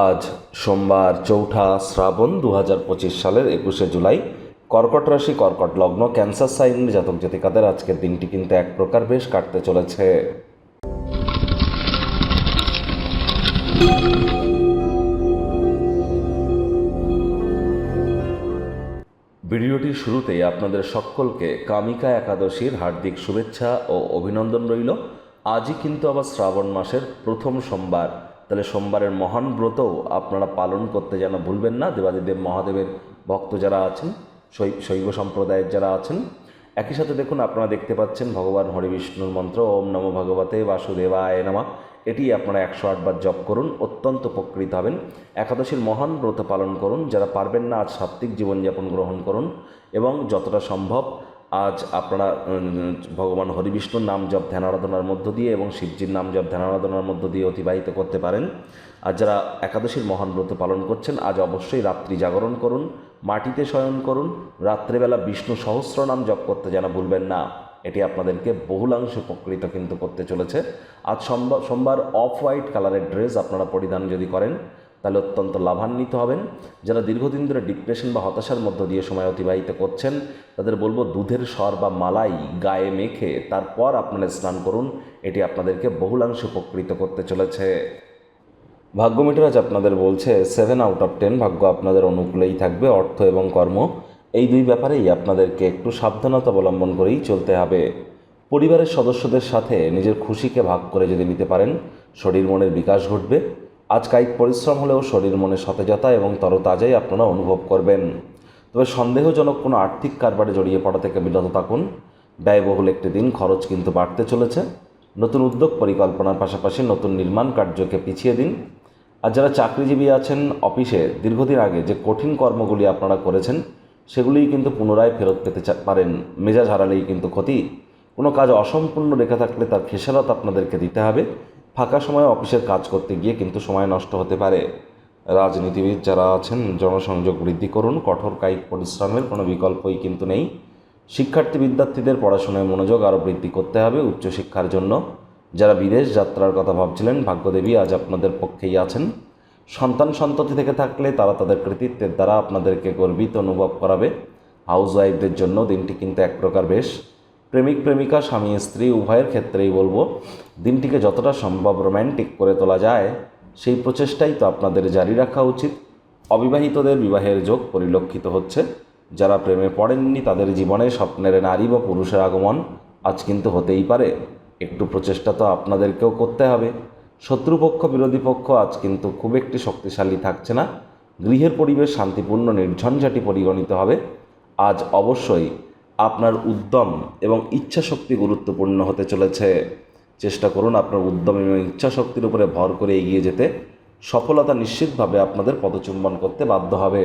আজ সোমবার চৌঠা শ্রাবণ দু হাজার পঁচিশ সালের একুশে জুলাই। কর্কট রাশি, কর্কট লগ্ন, ক্যান্সার সাইনের জাতক জাতিকাদের আজকের দিনটি কিন্তু এক প্রকার বেশ কাটতে চলেছে। ভিডিওটির শুরুতেই আপনাদের সকলকে কামিকা একাদশীর হার্দিক শুভেচ্ছা ও অভিনন্দন রইল। আজই কিন্তু আবার শ্রাবণ মাসের প্রথম সোমবার। তাহলে সোমবারের মহান ব্রতও আপনারা পালন করতে যেন ভুলবেন না। দেবাদিদেব মহাদেবের ভক্ত যারা আছেন শৈব সম্প্রদায়ের যারা আছেন, একই সাথে দেখুন আপনারা দেখতে পাচ্ছেন ভগবান হরিবিষ্ণুর মন্ত্র, ওম নমো ভগবতে বাসুদেবায় নামা। এটি আপনারা একশো আটবার জপ করুন, অত্যন্ত উপকৃত হবেন। একাদশীর মহান ব্রত পালন করুন, যারা পারবেন না আজ সাত্ত্বিক জীবনযাপন গ্রহণ করুন, এবং যতটা সম্ভব আজ আপনারা ভগবান হরিবিষ্ণুর নাম জপ ধ্যান আরাধনার মধ্য দিয়ে এবং শিবজির নাম জপ ধ্যান আরাধনার মধ্য দিয়ে অতিবাহিত করতে পারেন। আর যারা একাদশীর মহান ব্রত পালন করছেন, আজ অবশ্যই রাত্রি জাগরণ করুন, মাটিতে শয়ন করুন, রাত্রেবেলা বিষ্ণু সহস্র নাম জপ করতে যেন ভুলবেন না। এটি আপনাদেরকে বহুলাংশে উপকৃত কিন্তু করতে চলেছে। আজ সোমবার সোমবার অফ হোয়াইট কালারের ড্রেস আপনারা পরিধান যদি করেন তাহলে অত্যন্ত লাভান্বিত হবেন। যারা দীর্ঘদিন ধরে ডিপ্রেশন বা হতাশার মধ্য দিয়ে সময় অতিবাহিত করছেন, তাদের বলব দুধের স্বর বা মালাই গায়ে মেখে তারপর আপনারা স্নান করুন। এটি আপনাদেরকে বহুলাংশে উপকৃত করতে চলেছে। ভাগ্য মিটার আজ আপনাদের বলছে সেভেন আউট অফ টেন ভাগ্য আপনাদের অনুকূলেই থাকবে অর্থ এবং কর্ম। এই দুই ব্যাপারেই আপনাদেরকে একটু সাবধানতা অবলম্বন করেই চলতে হবে। পরিবারের সদস্যদের সাথে নিজের খুশিকে ভাগ করে যদি নিতে পারেন, শরীর মনের বিকাশ ঘটবে। আজ কায়িক পরিশ্রম হলেও শরীর মনে সতেজতা এবং তরতাজাই আপনারা অনুভব করবেন। তবে সন্দেহজনক কোনো আর্থিক কারবারে জড়িয়ে পড়া থেকে বিরত থাকুন। ব্যয়বহুল একটি দিন খরচ কিন্তু বাড়তে চলেছে। নতুন উদ্যোগ পরিকল্পনার পাশাপাশি নতুন নির্মাণ কার্যকে পিছিয়ে দিন। আর যারা চাকরিজীবী আছেন, অফিসে দীর্ঘদিন আগে যে কঠিন কর্মগুলি আপনারা করেছেন, সেগুলিই কিন্তু পুনরায় ফেরত পেতে পারেন। মেজাজ হারালেই কিন্তু ক্ষতি। কোনো কাজ অসম্পূর্ণ রেখে থাকলে তার খেসারত আপনাদেরকে দিতে হবে। ফাঁকা সময়ে অফিসের কাজ করতে গিয়ে কিন্তু সময় নষ্ট হতে পারে। রাজনীতিবিদ যারা আছেন, জনসংযোগ বৃদ্ধি করুন, কঠোর কায়িক পরিশ্রমের কোনো বিকল্পই কিন্তু নেই। শিক্ষার্থী বিদ্যার্থীদের পড়াশোনায় মনোযোগ আরও বৃদ্ধি করতে হবে উচ্চশিক্ষার জন্য। যারা বিদেশ যাত্রার কথা ভাবছিলেন, ভাগ্যদেবী আজ আপনাদের পক্ষেই আছেন। সন্তান সন্ততি থেকে থাকলে তারা তাদের কৃতিত্বের দ্বারা আপনাদেরকে গর্বিত অনুভব করাবে। হাউস ওয়াইফদের জন্য দিনটি কিন্তু এক প্রকার বেশ। প্রেমিক, প্রেমিকা, স্বামী, স্ত্রী, উভয়ের ক্ষেত্রেই বলব, দিনটিকে যতটা সম্ভব রোম্যান্টিক করে তোলা যায়, সেই প্রচেষ্টাই তো আপনাদের জারি রাখা উচিত। অবিবাহিতদের বিবাহের যোগ পরিলক্ষিত হচ্ছে। যারা প্রেমে পড়েননি, তাদের জীবনে স্বপ্নের নারী বা পুরুষের আগমন আজ কিন্তু হতেই পারে। একটু প্রচেষ্টা তো আপনাদেরকেও করতে হবে। শত্রুপক্ষ, বিরোধী পক্ষ আজ কিন্তু খুব একটি শক্তিশালী থাকছে না। গৃহের পরিবেশ শান্তিপূর্ণ, নির্ঝঞ্ঝাটি পরিগণিত হবে। আজ অবশ্যই আপনার উদ্যম এবং ইচ্ছা শক্তি গুরুত্বপূর্ণ হতে চলেছে। চেষ্টা করুন আপনার উদ্যম এবং ইচ্ছা শক্তির উপরে ভর করে এগিয়ে যেতে। সফলতা নিশ্চিতভাবে আপনাদের পদচুম্বন করতে বাধ্য হবে।